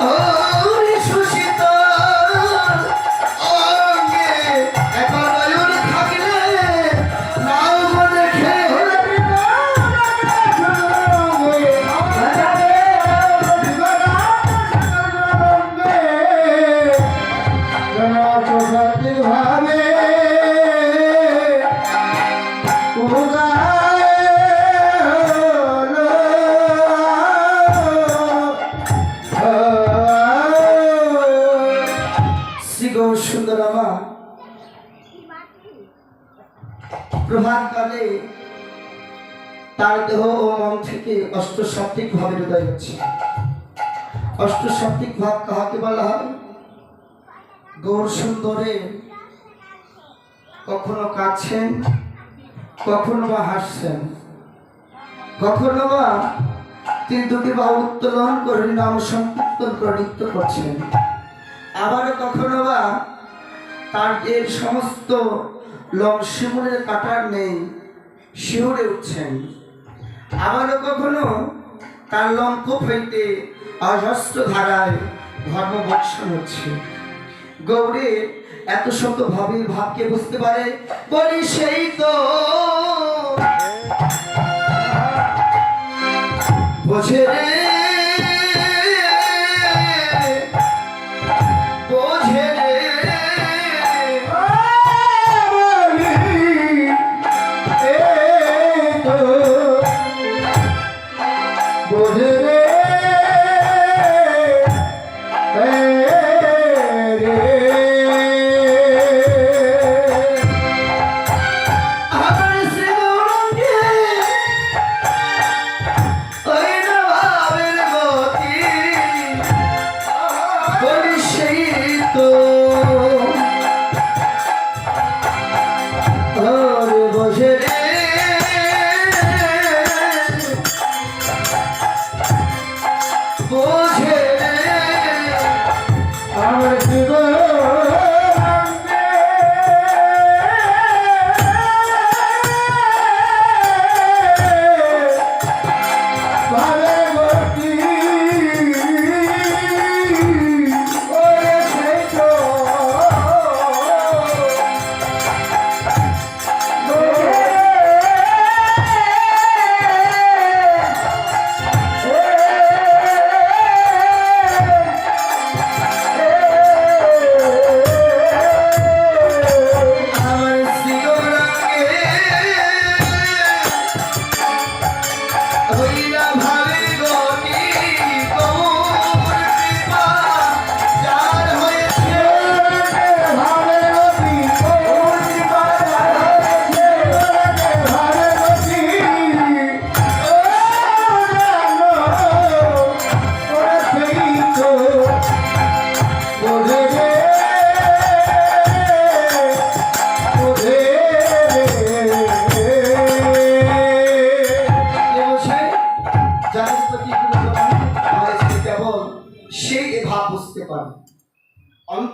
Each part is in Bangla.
Oh. থেকে অষ্টসপ্তিক ভাবে হৃদয় হচ্ছে। অষ্টসপ্তিক ভাব কাহাকে বলা হয়? গৌর সুন্দরে কখনো কাঁদছেন, কখনো বা হাসছেন। কখনো বা তিনি দুটি বাহু উত্তোলন করে নাম সংকীর্তন করে নৃত্য করছেন। আবারও কখনো বা তার এর সমস্ত লং শিমুরের কাটার নেই শিউরে উঠছেন। আবারও কখনো তার লঙ্কূপ হইতে অজস্র ধারায় ধর্ম বর্ষণ হচ্ছে। গৌরে এত শত ভাবের ভাবকে বুঝতে পারে? বলি সেই তো। বোঝে রে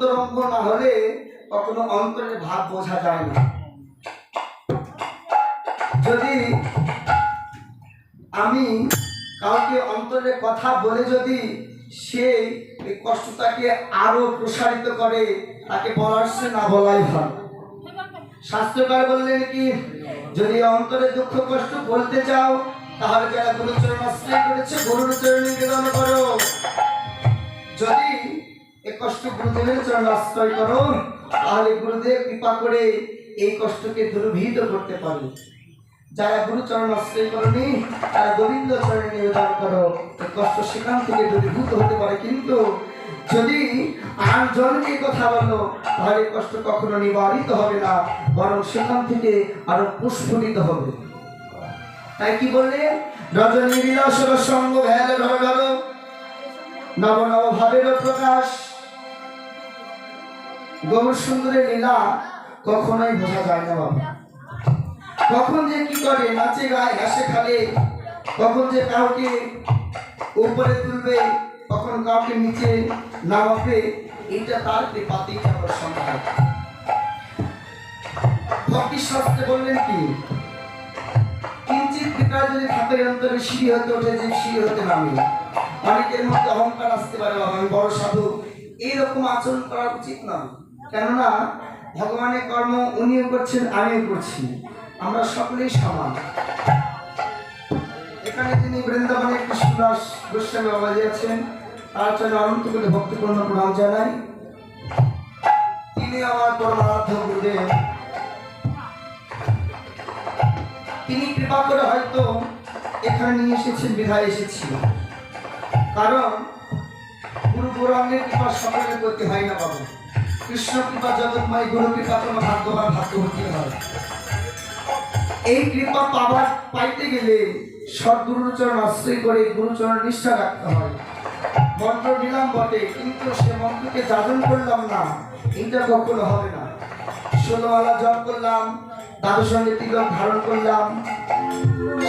অন্তরঙ্গ না হলে কখনো অন্তরের ভাব বোঝা যায় না। যদি আমি কাউকে অন্তরের কথা বলে যদি সে এই কষ্টটাকে আরও প্রসারিত করে, তাকে বলার সে না বলাই ভালো। শাস্ত্রকার বললেন কি, যদি অন্তরে দুঃখ কষ্ট বলতে চাও, তাহলে যারা গুরুচরণ আশ্রয় করেছে, গুরুর চরণ নিবেদন করো। যদি এ কষ্ট গুরুদেবের চরণ আশ্রয় করো তাহলে গুরুদেব কৃপা করে এই কষ্টকে দুর্ভীত করতে পারে যারা গুরুচরণ আশ্রয় করনি, তারা গোবিন্দ চরণে নিবেদন করো। কষ্ট সেখান থেকে দূরীভূত হতে পারে। কিন্তু যদি আর জনকে কথা বলো, তাহলে কষ্ট কখনো নিবারিত হবে না, বরং সেখান থেকে আরও পুষ্পলিত হবে। তাই কি বললে? রজনী বিলাস সঙ্গ ভেল নব নব ভাবের প্রকাশ। গৌর সুন্দরের লীলা কখনোই বোঝা যায় না বাবা। কখন যে কি করে, নাচে গায়ে হাসে খালে কখন যে কাউকে উপরে তুলবে, কখন কাউকে নিচে নামাবে, এটা তার কৃপাতেই কেবল সম্ভব। ভক্তি বললেন কি কিঞ্চিত যদি অন্তরে সিঁড়ি হতে ওঠে, যে সিঁড়ি হতে নামে। অনেকের মধ্যে অহংকার আসতে পারে বাবা, আমি বড় সাধু এইরকম আচরণ করা উচিত নয়। কেননা ভগবানের কর্ম উনিও করছেন, আমিও করছি। আমরা সকলেই সমান। এখানে যিনি বৃন্দাবনের কৃষ্ণদাস গোস্বামী বাবাজি আছেন, তার জন্য অনন্ত করে ভক্তিপূর্ণ প্রণাম জানাই। তিনি আমার পরমারাধ্য গুরুদেব। তিনি কৃপা করে হয়তো এখানে নিয়ে এসেছেন, বিধায় এসেছিল কারণ গুরু গৌরাঙ্গের কৃপা সকলের করতে হয় না বাবা। কৃষ্ণ কৃপা জগৎময় গুরু কৃপা কোনো ভাগ্যবান ভাগ্যবতী হয় এই কৃপা পাবার পাইতে গেলে সদ্গুরুর চরণ আশ্রয় করে গুরুচরণ নিষ্ঠা রাখতে হয়। মন্ত্র নিলাম বটে, কিন্তু সে মন্ত্রকে যাজন করলাম না এটা কখনো হবে না। ষোলোমালা জপ করলাম, দাদুর সঙ্গে তিলক ধারণ করলাম,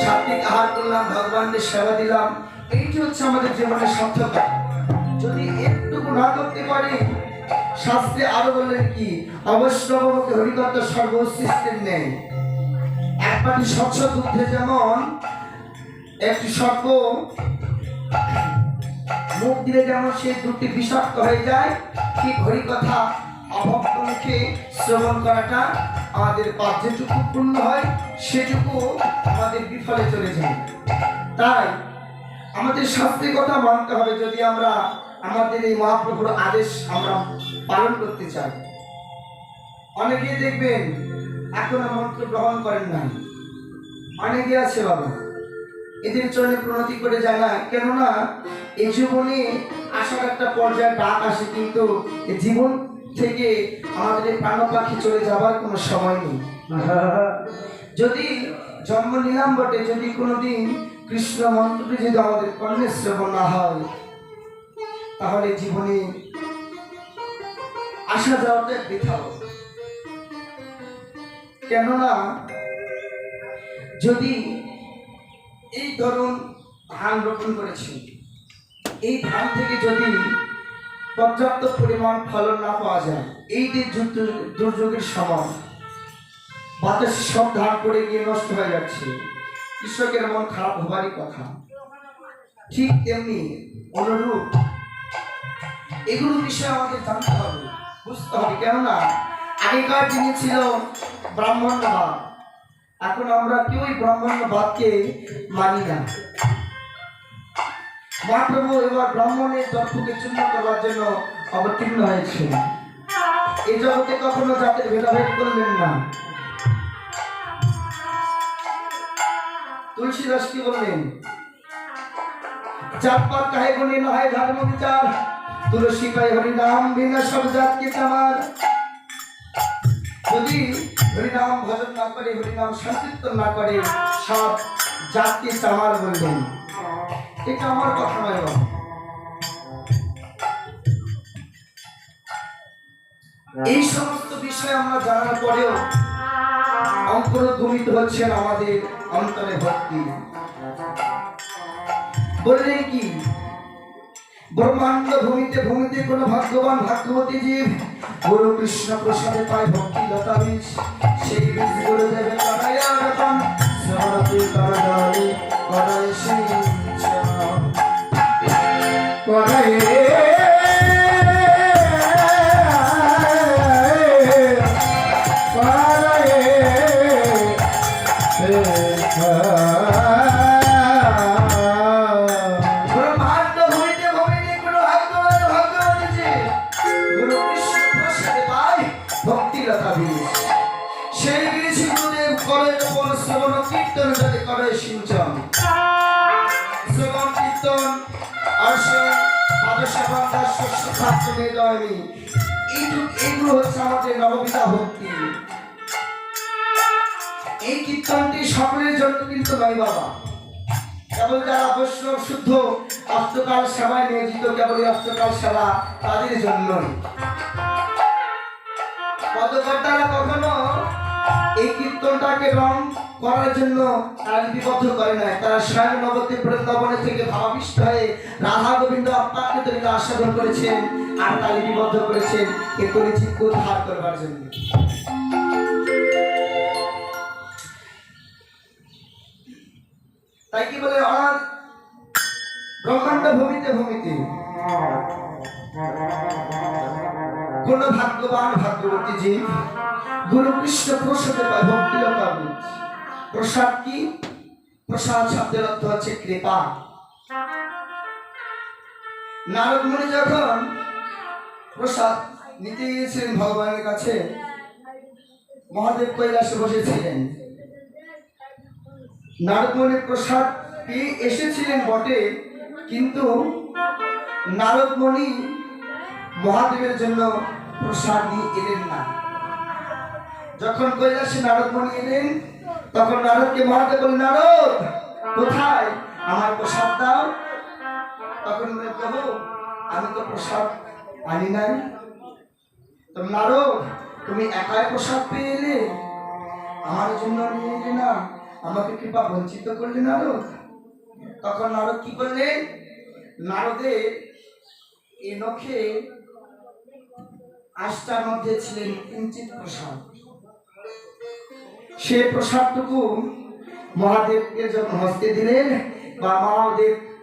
সাত্বিক আহার করলাম ভগবানকে সেবা দিলাম। এইটি হচ্ছে আমাদের জীবনের সার্থকতা যদি একটুকু না করতে পারি শাস্ত্রে আরও বললেন কি অবশ্যকে হরিকর্তা সর্বসৃষ্টির নেই এক বাটি স্বচ্ছ দুধে যেমন, একটি সর্প মুখ দিলে যেমন সেই দুধটি বিষাক্ত হয়ে যায়, ঠিক হরি কথা অভক্ত মুখে শ্রবণ করাটা আমাদের পাপ যেটুকু পূর্ণ হয়, সেটুকু আমাদের বিফলে চলে যায়। তাই আমাদের শাস্ত্রের কথা মানতে হবে যদি আমরা আমাদের এই মহাপ্রভুর আদেশ আমরা পালন করতে চাই অনেকে দেখবেন এখনও মন্ত্র গ্রহণ করেন নাই। অনেকে আছে বাবা, এদের চরণে প্রণতি করে যায় না। কেননা এই জীবনে আসার একটা পর্যায়ে ডাক আসে, কিন্তু জীবন থেকে আমাদের এই পাখি চলে যাবার কোনো সময় নেই। যদি জন্ম নিলাম বটে, যদি কোনোদিন কৃষ্ণ মন্ত্রটি যদি আমাদের কর্ণে শ্রবণ না হয়, তাহলে জীবনে আসা যাওয়াটা বৃথা কেননা, যদি এই ধরুন ধান রোপণ করেছি, এই ধান থেকে যদি পর্যাপ্ত পরিমাণ ফলন না পাওয়া যায়, এই যে দুর্যোগের সময়, বাতাসে সব ধান পড়ে গিয়ে নষ্ট হয়ে যাচ্ছে, কৃষকের মন খারাপ হবারই কথা। ঠিক তেমনি অনুরূপ এগুলো বিষয়ে আমাদের জানতে হবে। বুঝতে হবে, কেননা আগেকার দিনে ছিল ব্রাহ্মণ্যবাদ এখন আমরা ব্রাহ্মণ্যবাদকে মানি না। মহাপ্রভু এবার ব্রাহ্মণের দর্পকে চূর্ণ করবার জন্য অবতীর্ণ হয়েছে এই জগতে কখনো জাতের ভেদাভেদ করলেন না। তুলসীদাস কি বললেন? জাত পাত কাহে গুণী নয় ধর্ম বিচার তুলসী পাই হরি নাম বিনা সব জাতকে আমার যদি হরিনাম ভজন না করে, হরিনাম সংকীর্তন না করে, সব জাতকে চামার বললেন এটা আমার কথা নয়। এই সমস্ত বিষয় আমরা জানার পরেও অঙ্কুরধ্বনিত হচ্ছেন আমাদের অন্তরে ভক্তি। বললেন কি ব্রহ্মাণ্ড ভূমিতে ভূমিতে কোন ভাগ্যবান ভাগ্যবতী জীব গুরু কৃষ্ণ প্রসাদে পায় ভক্তি লতা বীজ। সেই বীজ গুরু দেবে করায় রতন। শ্রবণতে করজলে করায় সিঞ্চন নববিধা এই কীর্তনটাকে রং করার জন্য তারা তারা স্বয়ং নবদ্বীপ গোবিন্দ করেছেন। আর তা লিপিবদ্ধ করেছেন, এ করেছি উদ্ধার করবার জন্য? তাই কি বলে অনাথ ব্রহ্মাণ্ড ভূমিতে ভূমিতে? কোন ভাগ্যবান ভাগ্যবতী জীব গুরু কৃষ্ণ প্রসাদে পায় ভক্তি লতা বীজ। প্রসাদ কি? প্রসাদ শব্দের অর্থ হচ্ছে কৃপা। নারদ মুনি যখন প্রসাদ নিতে গিয়েছিলেন ভগবানের কাছে। মহাদেব কৈলাসে বসেছিলেন। নারদ প্রসাদ পেয়ে এসেছিলেন বটে? কিন্তু নারদ মুনি মহাদেবের জন্য প্রসাদ নিয়ে এলেন না। যখন কৈলাসে নারদ মুনি এলেন, তখন নারদকে মহাদেব বললেন, নারদ, কোথায়? আমার প্রসাদ দাও। তখন প্রভু, আমি তো প্রসাদ আনি নাই? তো নারদ, তুমি একাই প্রসাদ পেয়ে এলে? আমার জন্য নিয়ে এলে না। আমাকে কৃপা বঞ্চিত করলে নারদ। তখন নারদ কি করলেন নারদের এ নখে আষ্টার মধ্যে ছিলেন কিঞ্চিত প্রসাদ। সে প্রসাদটুকু মহাদেবকে যখন হস্তে দিলেন, বা মহাদেব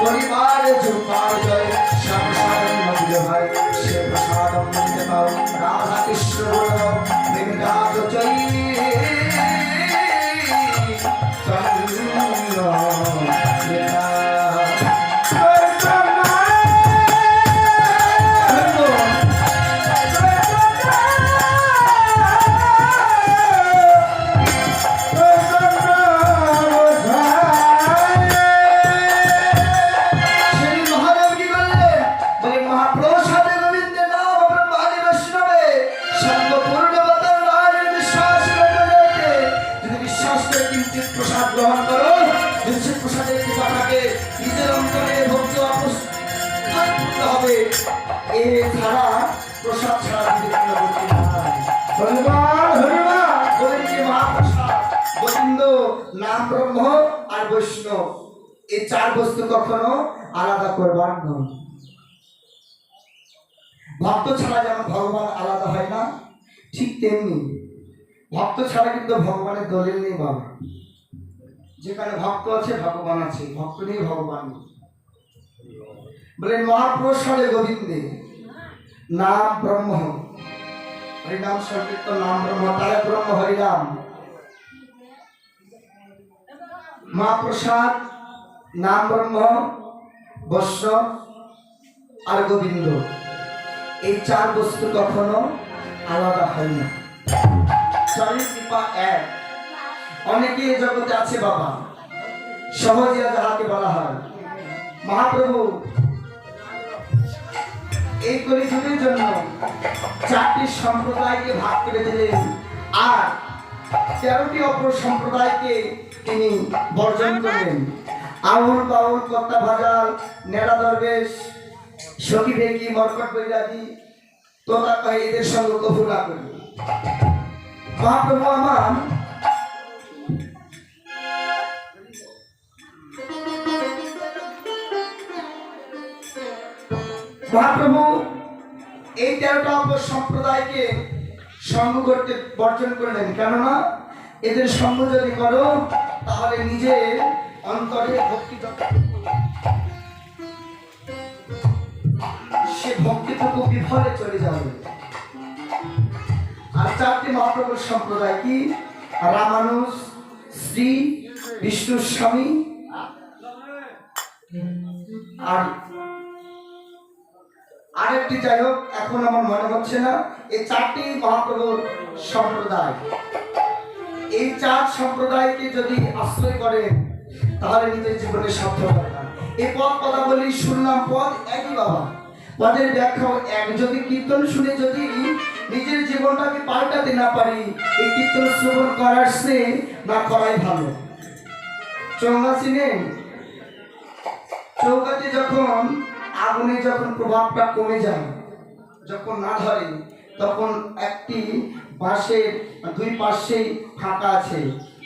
পরিবারে জুম্পার এই চার বস্তু কখনো আলাদা করবার নয়। ভক্ত ছাড়া যেমন ভগবান আলাদা হয় না, ঠিক তেমনি ভক্ত ছাড়া কিন্তু ভগবানের দলিল নেই বাবা। যেখানে ভক্ত আছে, ভগবান আছে, ভক্ত নেই, ভগবান নেই। বলেন, মহাপ্রসাদে গোবিন্দে, নাম ব্রহ্ম হরিনাম সংকীর্তন, নাম ব্রহ্ম তারে ব্রহ্ম, হরিনাম। মহাপ্রসাদ নাম ব্রহ্ম বৈষ্ণব আর গোবিন্দ। এই চার বস্তু কখনো আলাদা হয় না। কৃপা এক। অনেকে জগতে আছে বাবা। যাহাকে বলা হয়। মহাপ্রভু, এই জন্য চারটি সম্প্রদায়কে ভাগ করে দিলেন। আর তেরোটি অপর সম্প্রদায়কে তিনি বর্জন করলেন। আউল বাউল কর্তা ভাজাল, নেড়া দরবেশ, সখী ভেঙ্গি, মরকট বৈরাগী তোতা কহে এদের সঙ্গে কফু না করবে মহাপ্রভু আমার। মহাপ্রভু, এই তেরোটা অপর সম্প্রদায়কে সঙ্গ করতে বর্জন করলেন। কেননা, এদের সঙ্গ যদি করো, তাহলে নিজের অন্তরে ভক্তি সে ভক্তিটুকু বিফলে চলে যাবে। আর চারটি মহাপ্রভুর সম্প্রদায় কি? রামানুজ, শ্রী, বিষ্ণু, স্বামী আর আরেকটি যাই হোক, এখন আমার মনে হচ্ছে না, এই চারটি মহাপ্রভুর সম্প্রদায়। এই চার সম্প্রদায়কে যদি আশ্রয় করেন তাহলে নিজের জীবনে সার্থক হয় না। এই পদ পদাবলী শুনলাম পদ একই বাবা। পদের ব্যাখ্যাও এক, যদি কীর্তন শুনে যদি নিজের জীবনটাকে পাল্টাতে না পারি, এই কীর্তন শ্রবণ করার সে না করাই ভালো। চোঙ্গা চিনেন চৌকাতে যখন আগুনে যখন প্রভাবটা কমে যায়, যখন না ধরে, তখন একটি বাঁশের দুই পাশেই ফাঁকা আছে।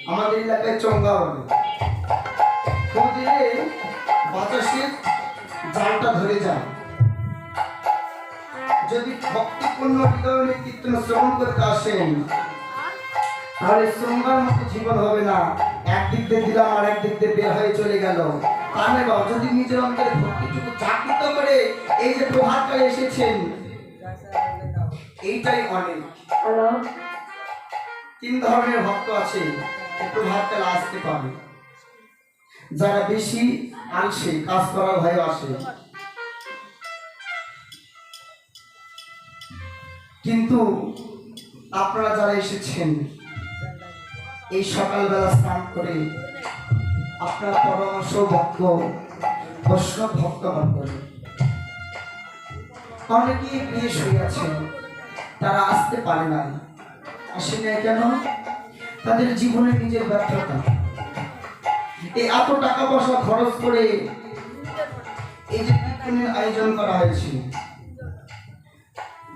আমাদের এলাকায় চঙ্গা বলে খুব দিলে বাতাসের জালটা ধরে যায় যদি ভক্তিপূর্ণ হৃদয় কীর্তন শ্রবণ করতে আসেন তাহলে মতো জীবন হবে না। একদিক দিয়ে দিলাম আর একদিক দিয়ে বের হয়ে চলে গেল। তা নয় বাবা, যদি নিজের অন্তরে ভক্তিটুকু জাগৃত করে এই যে প্রভাতকালে এসেছেন এইটাই অনেক। তিন ধরনের ভক্ত আছে। প্রভাতকালে আসতে পারে যারা বেশি আলসে, কাজ করার ভয়ে আসে। কিন্তু আপনারা যারা এসেছেন, এই সকালবেলা স্নান করে আপনার পরামর্শ ভক্ত বৈষ্ণব ভক্ত অনেকেই বিয়ে হইয়াছে তারা আসতে পারে না আসে না কেন? তাদের জীবনে নিজের ব্যর্থতা। এই এত টাকা পয়সা খরচ করে এই যে কীর্তনের আয়োজন করা হয়েছে।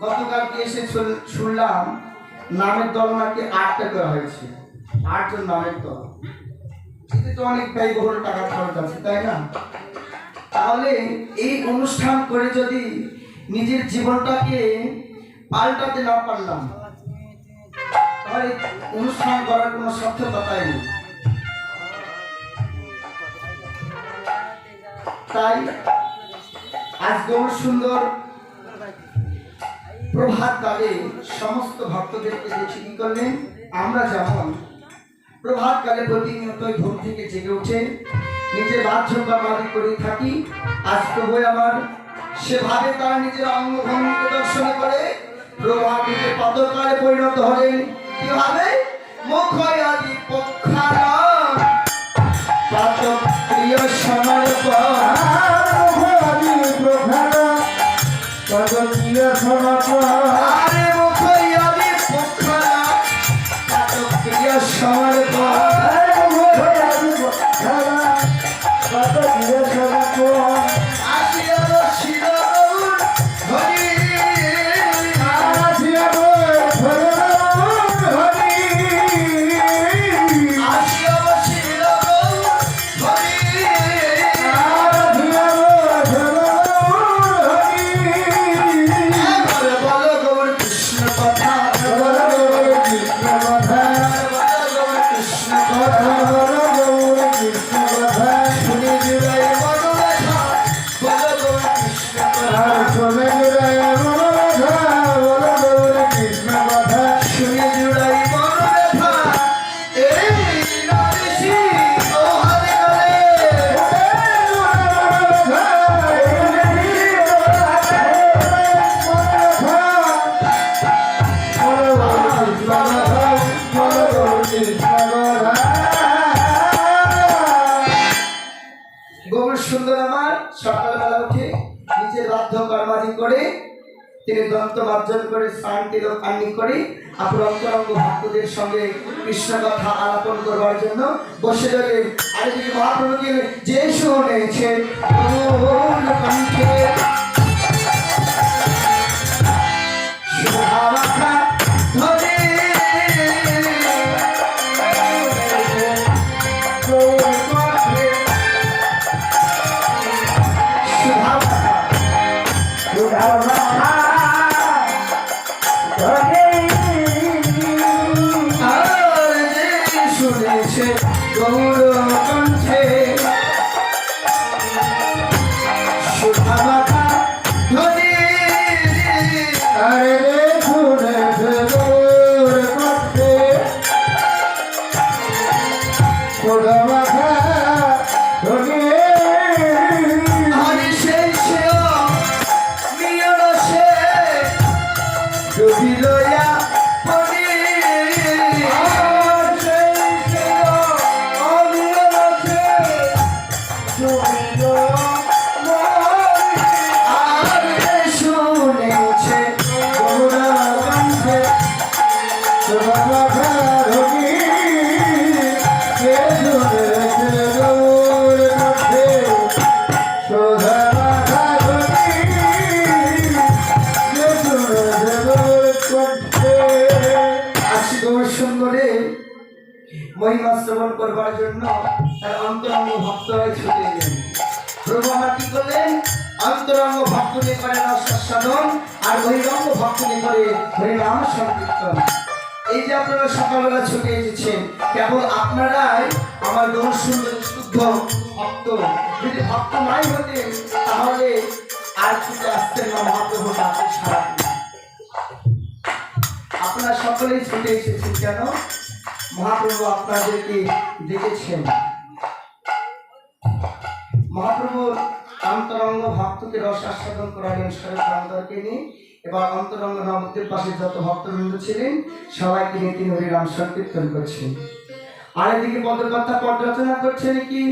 গতকালকে এসে শুনলাম নামের দল নাকি আটটা করা হয়েছে। আটজন নামের দল। এতে তো অনেক ব্যয়বহুল টাকা খরচ আছে, তাই না? তাহলে এই অনুষ্ঠান করে যদি নিজের জীবনটাকে পাল্টাতে না পারলাম তাহলে অনুষ্ঠান করার কোনো সার্থকতাই নেই। তাই আজ গৌর সুন্দর প্রভাত কালে সমস্ত ভক্তদেরকে দেখে কি করলেন, আমরা যেমন প্রভাত কালে প্রতিনিয়তই ঘুম থেকে জেগে উঠে নিজের বাহ্য কর্মাদি করে থাকি। আজ প্রভু আমার সেভাবে তারা নিজের অঙ্গভঙ্গিকে দর্শন করে প্রভাবিতে পদকালে পরিণত হলেন। কীভাবে? মুখ আদি পক্ষারা পাতক প্রিয় সমর্পণ আরে মুখ করে স্নান তিলক পানি করে আপনার অন্তরঙ্গ ভক্তদের সঙ্গে কৃষ্ণ কথা আলাপন করবার জন্য বসে যাবে আর মহাপ্রভুকে যে শুনেছে কণ্ঠে? করে আর বহিরঙ্গ ভক্ত নিয়ে করে হরিনাম সংকীর্তন। এই যে আপনারা সকালবেলা ছুটে এসেছেন, কেবল আপনারাই আমার দোষ সুন্দর শুদ্ধ ভক্ত। যদি ভক্ত নাই হতেন তাহলে আর ছুটে আসতেন না মহাপ্রভু ডাকে সারা আপনারা সকলেই ছুটে এসেছেন কেন? মহাপ্রভু আপনাদেরকে দেখেছেন। মহাপ্রভুর অন্তরঙ্গ ভক্তকে রস আস্বাদন করালেন শরৎ রামদারকে নিয়ে। এবার অন্তরঙ্গ নবদ্বীপ পাশে যত ভক্তবৃন্দ ছিলেন, সবাইকে নিয়ে তিনি হরিনাম সংকীর্তন করছেন। আর এদিকে পদকর্তা পদ রচনা করছেন কি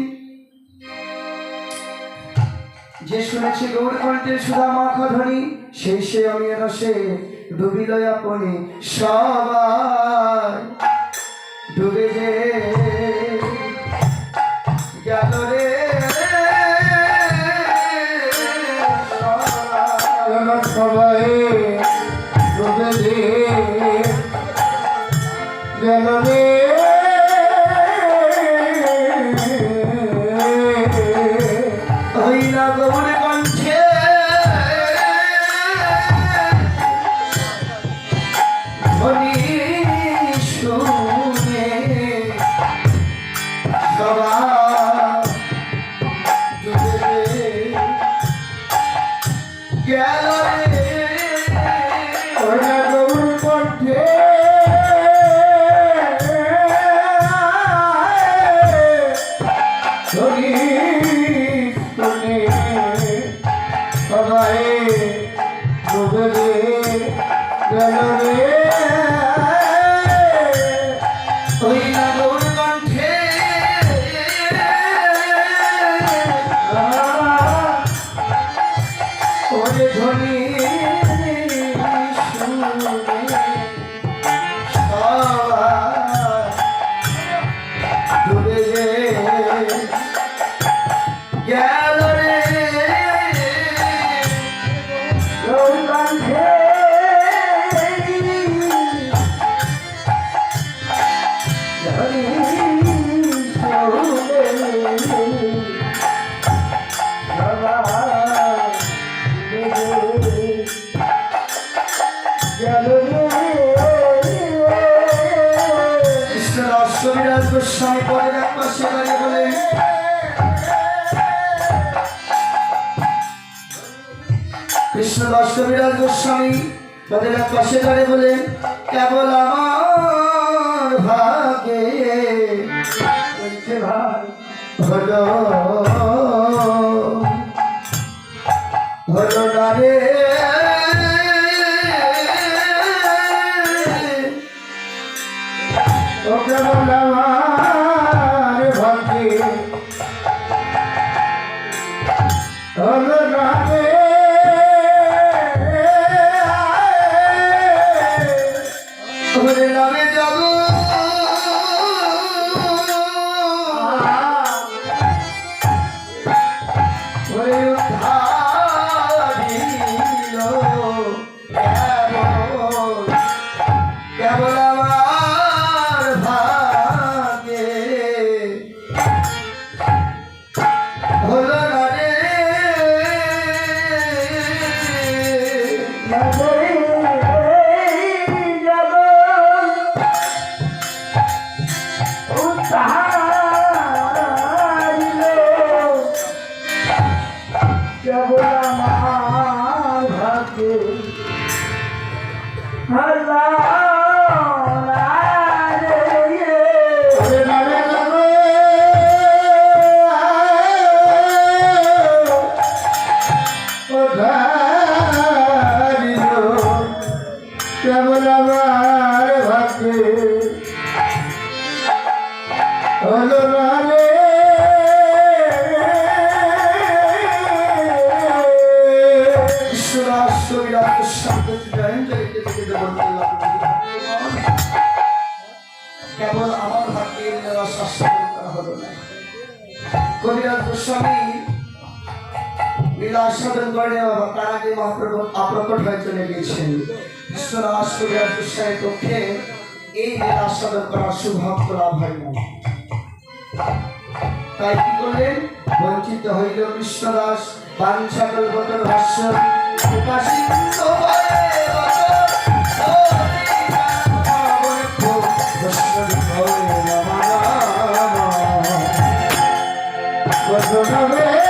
যে শুনেছি গৌর কণ্ঠের সুধা মাখা ধ্বনি, সেই সে আমি রসে ডুবিল আপনি। সবাই ডুবে যে ডুবে কৃষ্ণ গোস্বামী পরের এক পাশে দাঁড়িয়ে বলেন কৃষ্ণ অশ্ববিরাজ গোস্বামী পদের এক পাশে দাঁড়িয়ে বলেন কেবল আমার ভাগে হলো হলো না রে হয়ে কেবল আমার ভাগ্যে হলো না রে কেবল আমার ভাগ্যে নেওয়া হলো না। কবিরাজ গোস্বামী লীলা সাধন করে তার আগে মহাপ্রভু হয়ে চলে গিয়েছেন। আশ্ববিরাজ গোস্বামীর পক্ষে এই লীলা আস্বাদন করার সৌভাগ্য লাভ হয় না। তাই কি করলেন বঞ্চিত হইল কৃষ্ণদাস সকল বদল ভাষ্য প্রকাশিত হয়ে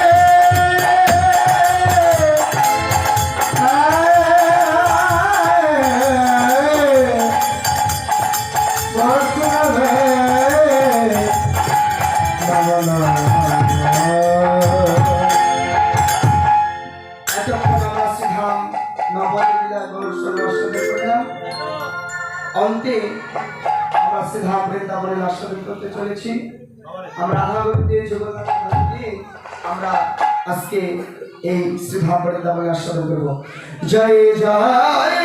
চলেছি। আমরা আমরা আজকে এই শ্রী ভাবনা আস্বাদন করব। জয় জয়।